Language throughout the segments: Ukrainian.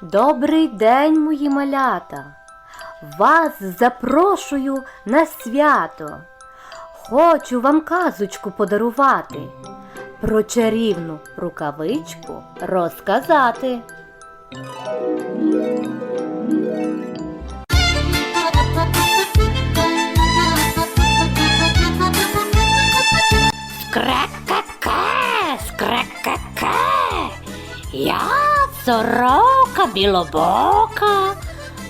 Добрий день, мої малята. Вас запрошую на свято. Хочу вам казочку подарувати. Про чарівну рукавичку розказати. Сорока білобока,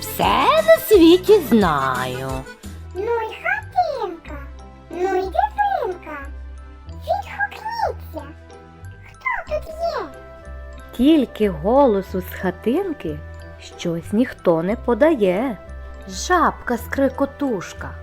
все на світі знаю. Ну й хатинка, ну й дивинка. Відгукніться. Хто тут є? Тільки голосу з хатинки щось ніхто не подає. Жабка скрикотушка.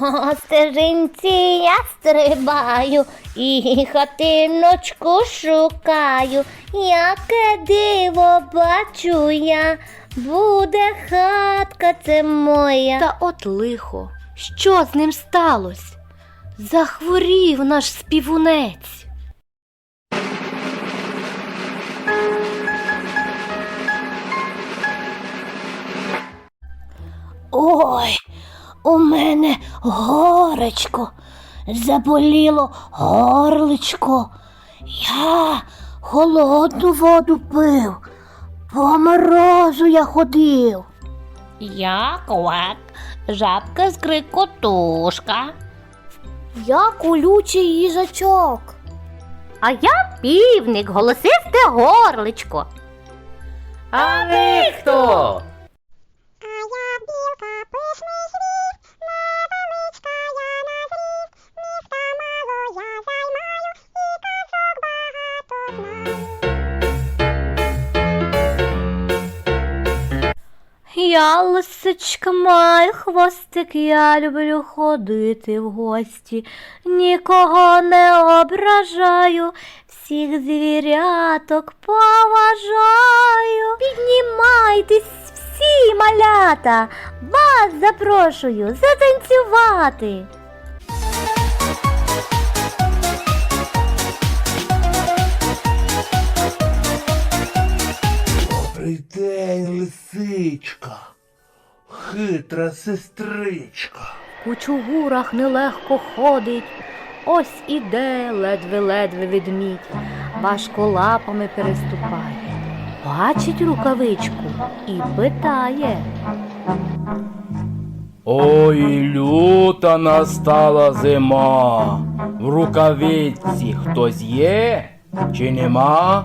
По стежинці я стрибаю і хатиночку шукаю. Яке диво бачу я, буде хатка це моя. Та от лихо, що з ним сталося? Захворів наш співунець. У мене горечко, заболіло горличко. Я холодну воду пив, по морозу я ходив. Я квак, жабка скрикотушка. Я колючий їжачок. А я півник, голосисте горличко. А ви хто? Я лисичка маю хвостик, я люблю ходити в гості, нікого не ображаю, всіх звіряток поважаю. Піднімайтесь всі малята, вас запрошую затанцювати. Лисичка, хитра сестричка. В кучугурах нелегко ходить, ось іде ледве-ледве ведмідь, важко лапами переступає. Бачить рукавичку і питає. Ой, люта настала зима. В рукавиці хтось є чи нема?